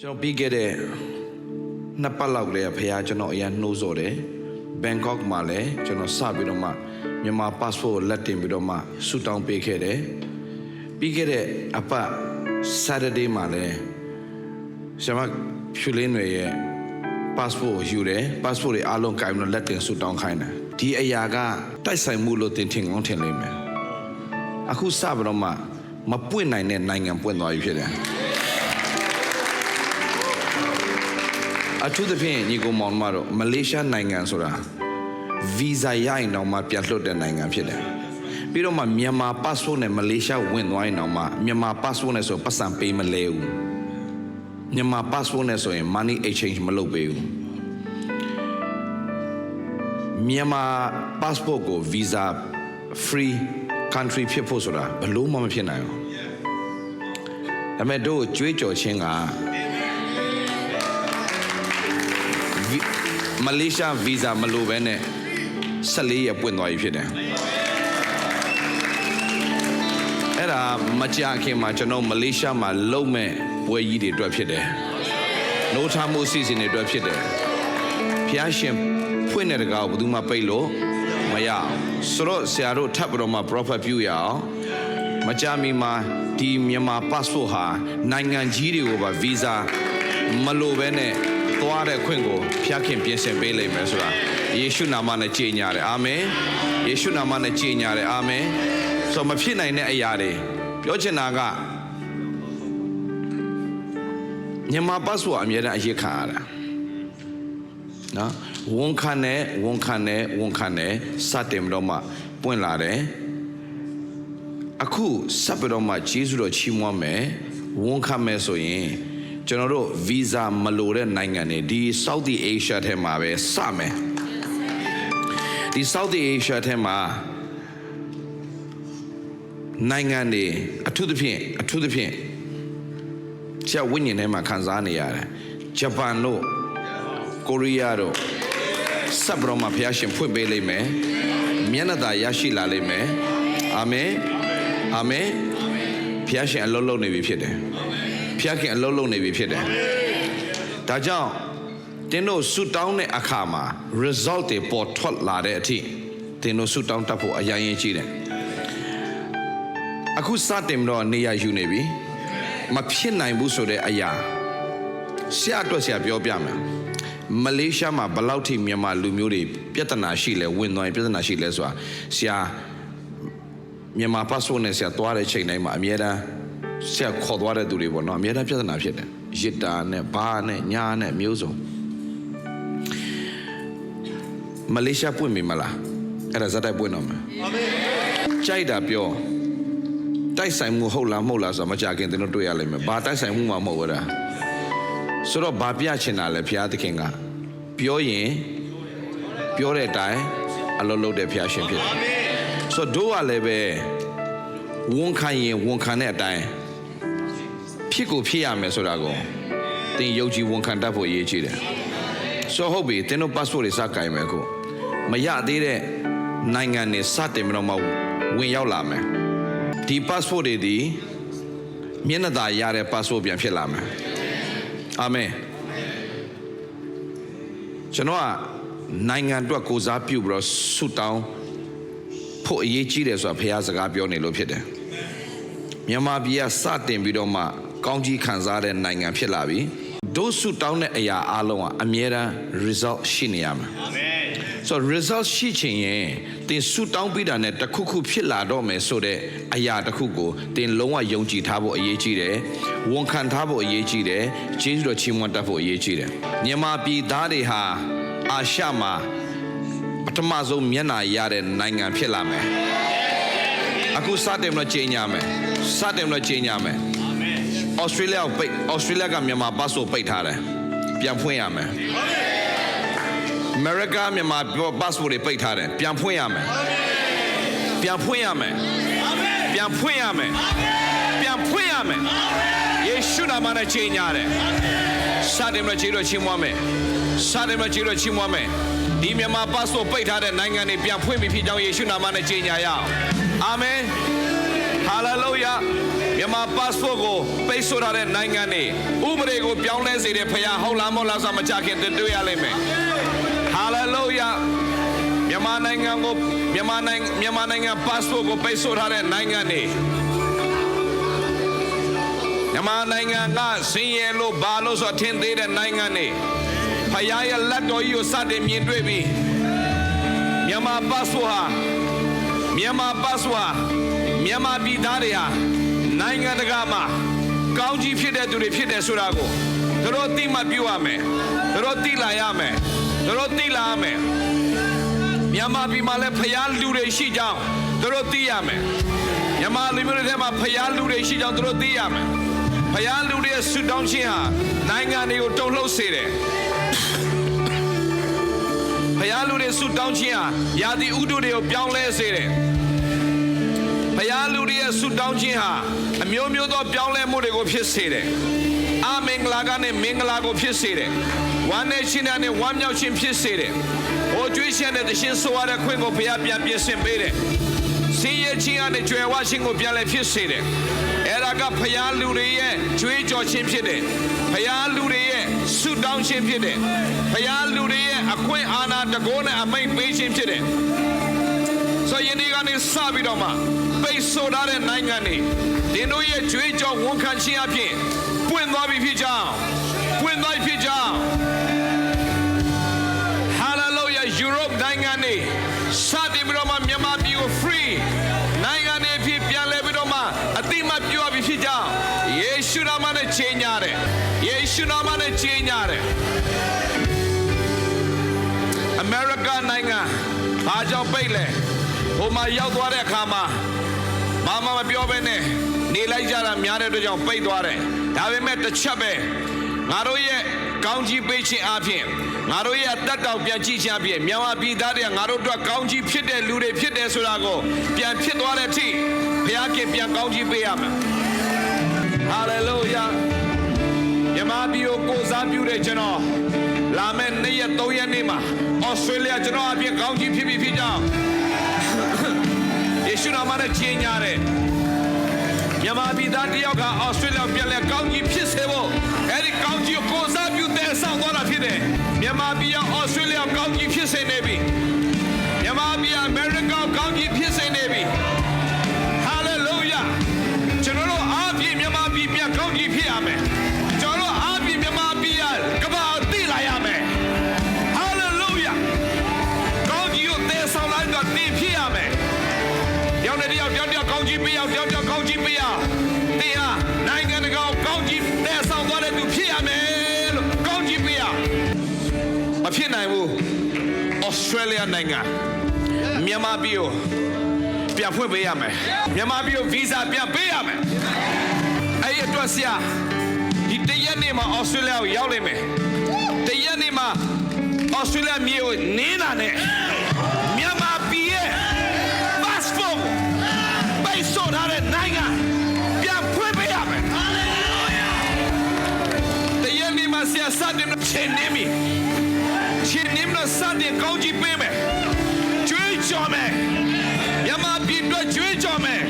ကျွန်တော်ပြီးခဲ့တဲ့နှစ်ပတ်လောက်လေဖခင်ကျွန်တော်အရင်နှိုးဆော်တယ်ဘန်ကောက်မှာလည်းကျွန်တော်စပြီးတော့မှမြန်မာ passport ကိုလက်တင်ပြီးတော့မှဆူတောင်းပေးခဲ့တယ်ပြီးခဲ့တဲ့အပတ် Saturday မှာလည်းကျွန်မဖြူလင်းတွေရဲ့ passport ကိုယူတယ် passport တွေအားလုံးကင်ပြီးတော့လက်တင်ဆူတောင်းခိုင်းတယ်ဒီအရာကတိုက်ဆိုင်မှုလို့တင်ထင်ကောင်းထင်လိမ့်မယ် အခုစပြီးတော့မှမပွင့်နိုင်တဲ့နိုင်ငံပွင့်သွားပြီဖြစ်တယ်အထူးသဖြင့်ညီကောင်မောင်မတို့မလေးရှားနိုင်ငံဆိုတာဗီဇာရရင်တော့မှပြန်လွှတ်တဲ့နိုင်ငံဖြစ်တယ်။ပြီးတော့မှမြန်မာ passport နဲ့မလေးရှားဝင်သွားရင်တော့မှမြန်မာ passport နဲ့ဆိုပတ်စံပေးမလဲဘူး။မြန်မာ passport နဲ့ဆိုရင် money exchange မလုပ်ပေးဘူး။မြန်မာ passport ကို visa free country ဖြစ်ဖို့ဆိုတာဘလို့မှမဖြစ်နိုင်ဘူး။ဒါပေမဲ့တို့ကြွေးကြော်ခြင်းကမလေးရှားဗီဇာမလိုဘဲနဲ့14ရက်ပွင့်သွားပြီဖြစ်တယ်အဲ့ဒါမကြခင်မှာကျွန်တော်မလေးရှားမှာလုံမဲ့ပွဲကြီးတွေအတွက်ဖြစ်တယ်နှိုးထားမှုအစီအစဉ်တွေအတွက်ဖြစ်တယ်ဖျားရှင်ဖွင့်တဲ့တကားကိုဘယ်သူမှပိတ်လို့ မရအောင်ဆိုတော့ဆရာတို့ထပ်ပြီးတော့မှ prophet ပြုရအောင်မကြမီမှာဒီမြန်မာ passport ဟာနိုင်ငံကြီးတွေကိုပါဗီဇာမလိုဘဲနဲ့သွားတဲ့ခွင့်ကိုဖျားခင်ပြင်ဆင်ပေးလိမ့်မယ်ဆိုတာယေရှုနာမနဲ့ကြေညာတယ်အာမင်ယေရှုနာမနဲ့ကြေညာတယ်အာမင်ဆိုတော့မဖြစ်နိုင်တဲ့အရာတွေပြောချင်တာကမြန်မာ passport အမြဲတမ်းအရေးခံရတာနော် ဝန်ခံတယ်ဝန်ခံတယ်ဝန်ခံတယ်စတင်ပြီးတော့မှပွင့်လာတယ်အခုစပ်ပြီးတော့မှဂျေဇုတော်ချီးမွမ်းမယ်ဝန်ခံမယ်ဆိုရင်ကျွန်တော်တို့ဗီဇာမလိုတဲ့နိုင်ငံတွေဒီ South Asia ထဲမှာပဲစမယ်ဒီ South Asia ထဲမှာနိုင်ငံတွေအထူးသဖြင့်အထူးသဖြင့်ချက်ဝိညာဉ်ထဲမှာခံစားနေရတယ်ဂျပန်တို့ကိုရီးယားတို့ စပ်ဘရောမှာဖျားရှင်ဖွင့်ပေးလိမ့်မယ်မျက်နှာသာရရှိလာလိမ့်မယ်အာမင်အာမင်ဖျားရှင်အလုံးလုံးနေပြီဖြစ်တယ်ဖျားခင်အလုံးလုံးနေပြီဖြစ်တယ်ဒါကြောင့်တင်းတို့ဆူတောင်းတဲ့အခါမှာ result တွေပေါ်ထွက်လာတဲ့အထိတင်းတို့ဆူတောင်းတတ်ဖို့အရင်ရင်ကြီးတယ်အခုစတင်တော့နေရယူနေပြီမဖြစ်နိုင်ဘူးဆိုတဲ့အရာဆရာအတွက်ဆရာပြောပြမယ် မလေးရှားမှာဘယ်လောက်ထိမြန်မာလူမျိုးတွေပြဿနာရှိလဲဝင်သွားရင်ပြဿနာရှိလဲဆိုတာဆရာမြန်မာ passport နဲ့ဆရာသွားတဲ့ချိန်တိုင်းမှာအများတန်းဆရာခေါ်သွားတဲ့သူတွေပေါ့နော်အများတန်းပြဿနာဖြစ်တယ်ရစ်တာနဲ့ဘာနဲ့ညာနဲ့မျိုးစုံမလေးရှားပွင့်ပြီမလားအဲ့ဒါဇက်တိုက်ပွင့်တော့မယ်အာမင်ကြိုက်တာပြောတိုက်ဆိုင်မှုဟုတ်လားမဟုတ်လားဆိုတာမကြခင်သင်တို့တွေ့ရလိမ့်မယ်ဘာတိုက်ဆိုင်မှုမှမဟုတ်ဘူးလား ဆိုတော့ဘာပြချင်တာလဲဘုရားသခင်ကပြောရင်ပြောတဲ့အတိုင်းအလုပ်လုပ်တဲ့ဘုရားရှင်ဖြစ်တယ်ဆိုတော့တို့ကလည်းပဲဝန်ခံရင်ဝန်ခံတဲ့အတိုင်းဖြစ်ကိုဖြစ်ရမယ်ဆိုတာကိုသင်ယုံကြည်ဝန်ခံတတ်ဖို့အရေးကြီးတယ်ဆိုတော့ဟုတ်ပြီသင်တို့ passport တွေစကင်မယ်ခုမရသေးတဲ့နိုင်ငံတွေစတင်ပြီးတော့မှဝင်ရောက်လာမယ်ဒီ passport တွေဒီမျက်နှာသာရတဲ့ passport ပြန်ဖြစ်လာမယ် အာမင်ကျွန်တော်ကနိုင်ငံအတွက်ကိုစားပြုပြီးတော့ဆုတောင်းဖို့အရေးကြီးတယ်ဆိုတာဖះစကားပြောနေလို့ဖြစ်တယ်မြန်မာပြည်ကစတင်ပြီးတော့မှကောင်းကြီးခံစားတဲ့နိုင်ငံဖြစ်လာပြီဒုဆုတောင်းတဲ့အရာအလုံးကအမြဲတမ်း result ရှိနေရမယ်အာမင် ဆိုတော့ result ရှိချင်ရင်သင်ဆုတောင်းပြီးတာနဲ့တစ်ခုခုဖြစ်လာတော့မယ်ဆိုတဲ့အရာတစ်ခုကိုသင်လုံးဝယုံကြည်ထားဖို့အရေးကြီးတယ်ဝန်ခံထားဖို့အရေးကြီးတယ်ဂျေဇုတော်ချီးမွမ်းတတ်ဖို့အရေးကြီးတယ်မြန်မာပြည်သားတွေဟာအာရှမှာပထမဆုံးမျက်နှာရတဲ့နိုင်ငံဖြစ်လာမယ်အခုစတင်တော့ချိန်ညာမယ်စတင်တော့ချိန်ညာမယ်ဩစတြေးလျကိုပိတ်ဩစတြေးလျကမြန်မာပတ်ဆိုပိတ်ထားတယ်ပြန်ဖွင့်ရမယ် အမေရိကမြန်မာပတ်စပို့တွေပိတ်ထားတယ်ပြန်ဖွင့်ရမယ်ပြန်ဖွင့်ရမယ်ပြန်ဖွင့်ရမယ်ပြန်ဖွင့်ရမယ်ယေရှုနာမနဲ့ချိန်ညာတယ်စတင်တော့ချိန်တော့ချင်းမွားမယ်စတင်တော့ချိန်တော့ချင်းမွားမယ်ဒီမြန်မာပတ်စပို့ပိတ်ထားတဲ့နိုင်ငံတွေပြန်ဖွင့်ပြီဖြစ်ကြောင်းယေရှုနာမနဲ့ချိန်ညာရအောင်အာမင်ဟာလေလုယာမြန်မာ passport ကိုပိတ်ဆို့ထားတဲ့နိုင်ငံတွေဥပဒေကိုပြောင်းလဲစေတဲ့ဖခင်ဟုတ်လားမဟုတ်လားဆိုမချခင်တွေ့ရလိမ့်မယ်ဟာ လေလုယာမြန်မာနိုင်ငံကိုမြန်မာနိုင်ငံမြန်မာနိုင်ငံ passport ကိုပိတ်ဆို့ထားတဲ့နိုင်ငံတွေမြန်မာနိုင်ငံကစင်ရဲလို့ဘာလို့ဆိုထင်သေးတဲ့နိုင်ငံတွေဖခင်ရဲ့လက်တော်ကြီးကိုစတင်မြင်တွေ့ပြီးမြန်မာ passport ဟာမြန်မာပတ်စွာမြန်မာပြည်သားတွေဟာနိုင်ငံတကာမှာကောင်းကြီးဖြစ်တဲ့သူတွေဖြစ်တယ်ဆိုတာကိုသူတို့သိမှပြုရမယ်သူတို့သိလာရမယ် သူတို့သိလာရမယ်မြန်မာပြည်မှာလည်းဖျားလူတွေရှိကြောင်းသူတို့သိရမယ်မြန်မာလူမျိုးတွေထဲမှာဖျားလူတွေရှိကြောင်းသူတို့သိရမယ်ဖျားလူတွေရဲ့ဆုတောင်းခြင်းဟာနိုင်ငံတွေကိုတုန်လှုပ်စေတယ်ဖယားလူတွေဆုတောင်းခြင်းဟာယာတိဥဒုတွေကိုပြောင်းလဲစေတယ်။ ဖယားလူတွေရဲ့ဆုတောင်းခြင်းဟာအမျိုးမျိုးသောပြောင်းလဲမှုတွေကိုဖြစ်စေတယ်။အာမင်္ဂလာကနေမင်္ဂလာကိုဖြစ်စေတယ်။ဝမ်းနဲ့ချင်းနဲ့ဝမ်းမြောက်ခြင်းဖြစ်စေတယ်။ဟိုကြွေးရှင်တဲ့တခြင်းဆိုရတဲ့ခွင့်ကိုဖယားပြန်ပြင်ဆင်ပေးတယ်။စင်ရဲ့ချင်းကနေကြွယ်ဝခြင်းကိုပြန်လဲဖြစ်စေတယ်။အဲ့ဒါကဖယားလူတွေရဲ့ကြွေးကြော်ခြင်းဖြစ်တယ်။ဖယားလူတွေရဲ့ဆုတောင်းခြင်းဖြစ်တယ်။ဖယားလူတွေရဲ့အခွင့်အာဏာတကောနဲ့အမိန့်ပေးခြင်းဖြစ်တယ်။ ဆိုရင်ဒီကနေစပြီးတော့မှပိတ်ဆို့ထားတဲ့နိုင်ငံတွေဒီတို့ရဲ့ကြွေးကြော်ဝန်ခံခြင်းအပြင်ပွင့်သွားပြီဖြစ်ကြောင်းပွင့်သွားပြီဖြစ်ကြောင်း Hallelujah Europe နိုင်ငံတွေစတင်ပြီးတော့မှမြန်မာပြည်ကို free နိုင်ငံတွေဖြစ်ပြန်လဲပြီးတော့မှအတိမတ်ပြုအပ်ပြီဖြစ်ကြောင်းယေရှုနာမနဲ့ချိန်ညာတယ်ယေရှုနာမနဲ့ချိန်ညာတယ်အမေရိကန်နိုင်ငံဘာကြောင့်ပိတ်လဲ ဟိုမှာရောက်သွားတဲ့အခါမှာဘာမှမပြောဘဲနဲ့နေလိုက်ကြတာများတဲ့အတွက်ကြောင့်ပိတ်သွားတယ်ဒါပေမဲ့တစ်ချက်ပဲငါတို့ရဲ့ကောင်းကြီးပေးခြင်းအပြင်ငါတို့ရဲ့အသက်တောင်ပြန်ကြည့်ခြင်းအပြင်မြန်မာပြည်သားတွေကငါတို့အတွက်ကောင်းကြီးဖြစ်တဲ့လူတွေဖြစ်တယ်ဆိုတာကိုပြန်ဖြစ်သွားတဲ့အထိဘုရားခင်ပြန်ကောင်းကြီးပေးရမယ်ဟာလေလုယာမြမပြည်ကိုကိုစားပြုတဲ့ကျွန်တော်လာမယ့်နေ့ရက်၃ရက်နေ့မှာဩစတြေးလျကျွန်တော်အပြင်ကောင်းကြီးဖြစ်ပြီးဖြစ်ကြောင်းယေ ရှုနာမနဲ့ကြီးညာတယ်မြမပြည်သားတယောက်ကဩစတြေးလျပြန်လဲကောင်းကြီးဖြစ်စေဖို့အဲ့ဒီကောင်းကြီးကိုကိုစားပြုတဲ့ဆောင်သွားတာဖြစ်တယ်မြမပြည်ကဩစတြေးလျကောင်းကြီးဖြစ်စေနေပြီမြမပြည်အမေရိကန် ယောက်နဲ့တယောက်ပြောင်းပြောင်းကောင်းကြီးပေးအောင်ပြောင်းပြောင်းကောင်းကြီးပေးအောင်တင်ဟာနိုင်ငံတကာကိုကောင်းကြီးတည်ဆောင်သွားတဲ့သူဖြစ်ရမယ်လို့ကောင်းကြီးပေးအောင်မဖြစ်နိုင်ဘူးဩစတြေးလျနိုင်ငံမြန်မာပြည်ကိုပြန်ဖွင့်ပေးရမယ်မြန်မာပြည်ကိုဗီဇာပြန်ပေးရမယ်အဲ့ဒီအတွက်ဆရာဒီတရက်နေ့မှာအော်စတြေးလျကိုရောက်လိမ့်မယ်တရက်နေ့မှာအော်စတြေးလျမြေကိုနင်းတာနဲ့ စတင်လို့ချိန်နေပြီချိန်နေလို့စတင်ကောင်းကြီးပေးမယ်ကျွေးကြော်မယ်မြန်မာပြည်အတွက်ကြွေးကြော်မယ်ရေကွဲကိုကွဲရ